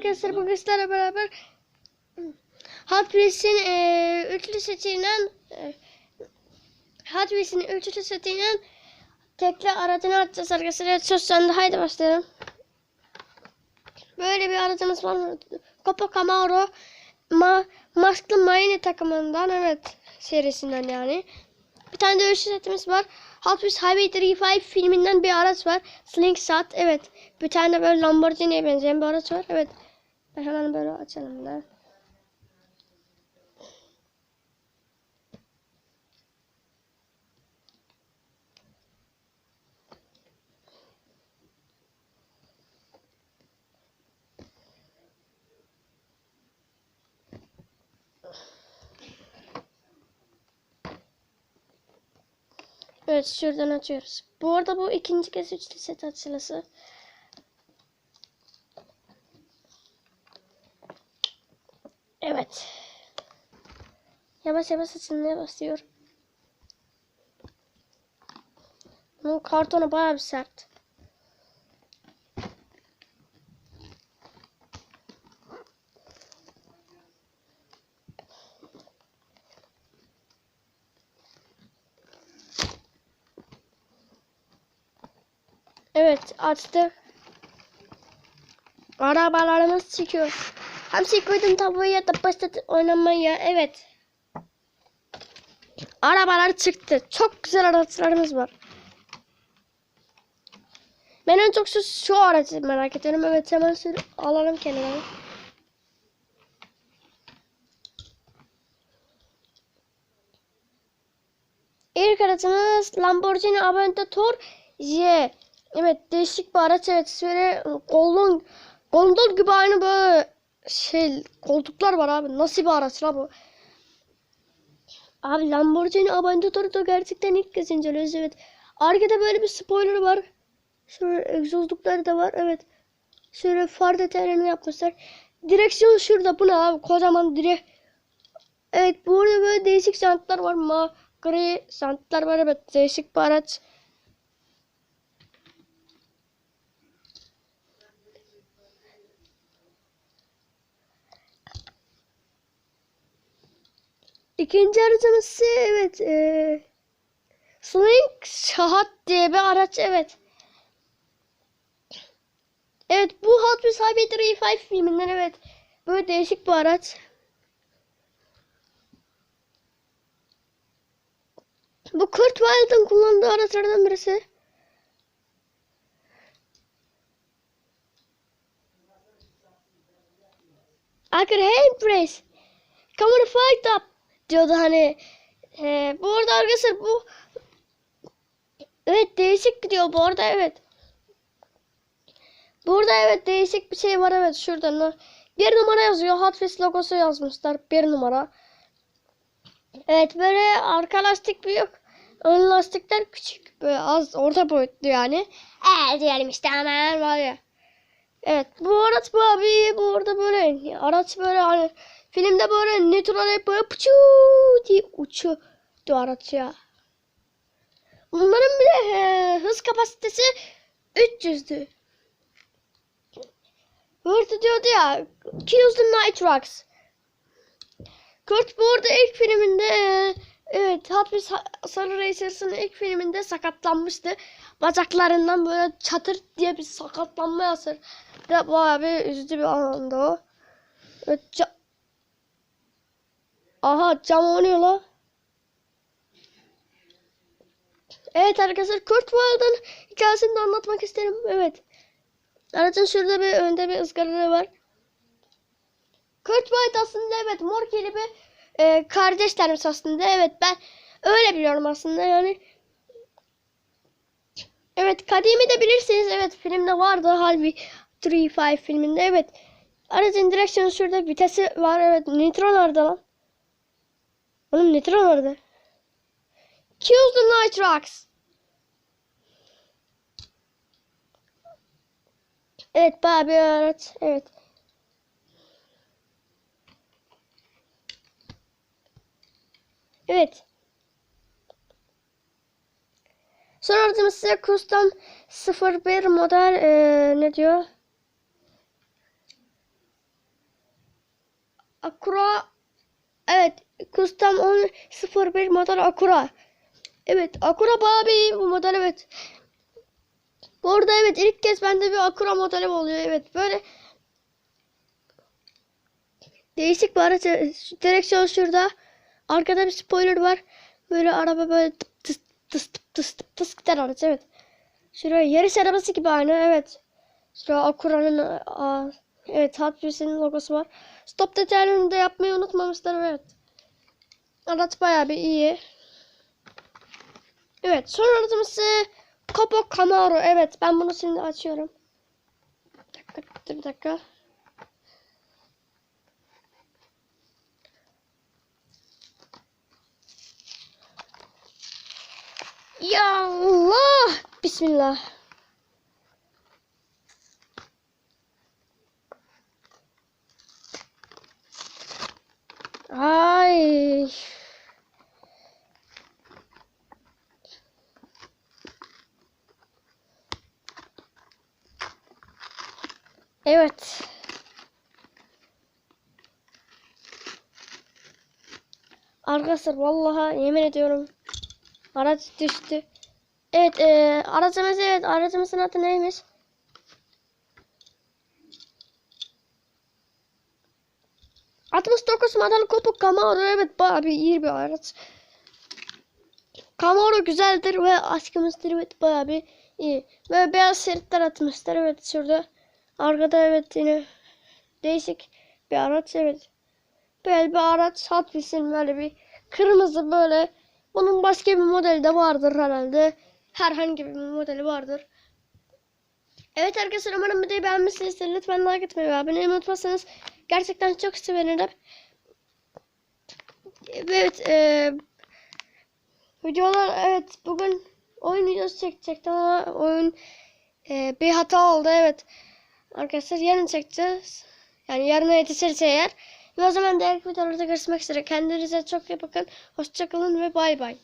arkadaşlar bugün sizlerle beraber Hot Wheels'in e, üçlü setiyle e, Hot Wheels'in üçlü setiyle tekli aracını açacağız arkadaşlar. Söz sende haydi başlayalım. Böyle bir aracımız var. Copa Camaro Ma Masklı Marine takımından evet serisinden yani. Bir tane de üçlü setimiz var. Hot Wheels Highway 35 filminden bir araç var. Slingshot evet. Bir tane böyle Lamborghini'ye benzeyen bir araç var. Evet. Ben hemen böyle açalım da. Evet şuradan açıyoruz. Bu arada bu ikinci kez üçlü set açılışı. Evet. Yavaş yavaş açılmaya başlıyor. Bunun kartonu bayağı bir sert. Evet açtık. Arabalarımız çıkıyor. Hamsi koydum tabuya da başladı oynamaya. Evet. Arabalar çıktı. Çok güzel araçlarımız var. Ben en çok şu, şu aracı merak ediyorum. Evet hemen sür alalım kenara. İlk aracımız Lamborghini Aventador Y. Evet değişik bir araç evet şöyle gondol gondol gibi aynı böyle şey koltuklar var abi. Nasıl bir araç la bu. Abi Lamborghini Aventador'u da gerçekten ilk kez inceliyoruz evet. Arkada böyle bir spoiler var. Şöyle egzozlukları da var evet. Şöyle far detaylarını yapmışlar. Direksiyon şurada bu ne abi? Kocaman direk evet burada böyle değişik jantlar var. Ma gri jantlar var evet. Değişik bir araç İkinci aracımız ise evet e, Sling Şahat diye bir araç evet. Evet bu Hot Wheels Highway 5 filminden evet. Böyle değişik bir araç. Bu Kurt Wild'ın kullandığı araçlardan birisi. I could handbrace. Come on fight up diyordu hani. E, bu arada arkadaşlar bu evet değişik gidiyor bu arada evet. Burada evet değişik bir şey var evet şurada. Bir numara yazıyor. Hot logosu yazmışlar. Bir numara. Evet böyle arka lastik büyük. Ön lastikler küçük. Böyle az orta boyutlu yani. Evet diyelim işte hemen var ya. Evet bu araç bu abi bu arada böyle araç böyle hani filmde böyle nitro böyle pıçı diye uçuyor ya. Bunların bile e, hız kapasitesi 300'dü. Burada diyordu ya Kills the Nitrox. Kurt bu arada ilk filminde e, evet Hot Wheels Sarı Racers'ın ilk filminde sakatlanmıştı. Bacaklarından böyle çatır diye bir sakatlanma yazır. Ve bayağı bir üzücü bir anında o. Evet, Aha cam oynuyor la. Evet arkadaşlar Kurt Wild'ın hikayesini de anlatmak isterim. Evet. Aracın şurada bir önde bir ızgaraları var. Kurt Wild aslında evet Morkeli bir e, kardeşlermiş aslında. Evet ben öyle biliyorum aslında yani. Evet Kadimi de bilirsiniz. Evet filmde vardı Halbuki 3-5 filminde. Evet. Aracın direksiyonu şurada vitesi var. Evet nitro nerede lan? Oğlum nitro nerede? Kills the Nitrox. Evet bir araç. Evet. Evet. Sonra aracımız size Custom 01 model ee, ne diyor? Evet. Custom 1001 model Acura. Evet. Acura bayağı bu model evet. Bu arada evet ilk kez bende bir Acura modeli oluyor. Evet böyle değişik bir araç. Direksiyon şurada. Arkada bir spoiler var. Böyle araba böyle tıs tıs tıs tıp tıs gider araç evet. Şuraya yarış arabası gibi aynı evet. Şuraya Acura'nın aa, evet Hot Wheels'in logosu var. Stop detaylarını da yapmayı unutmamışlar evet. Araç bayağı bir iyi. Evet son aracımız Capo Camaro. Evet ben bunu şimdi açıyorum. Bir dakika bir dakika. Ya Allah. Bismillah. Evet. Arkadaşlar vallahi yemin ediyorum araç düştü. Evet e, aracımız evet aracımızın adı neymiş? ...69 model Copo Camaro evet bir iyi bir araç. Camaro güzeldir ve aşkımızdır evet bayağı bir iyi. Ve beyaz şeritler atmışlar evet şurada. Arkada evet yine değişik bir araç evet. Böyle bir araç Hot Wheels'in böyle bir kırmızı böyle. Bunun başka bir modeli de vardır herhalde. Herhangi bir modeli vardır. Evet arkadaşlar umarım videoyu beğenmişsinizdir. Lütfen like etmeyi ve abone olmayı unutmazsanız gerçekten çok sevinirim. Evet e, videolar evet bugün oyun videosu çekecektim ama oyun e, bir hata oldu evet. Arkadaşlar yarın çekeceğiz. Yani yarına yetişirse eğer. Ve o zaman diğer videolarda görüşmek üzere. Kendinize çok iyi bakın. Hoşçakalın ve bay bay.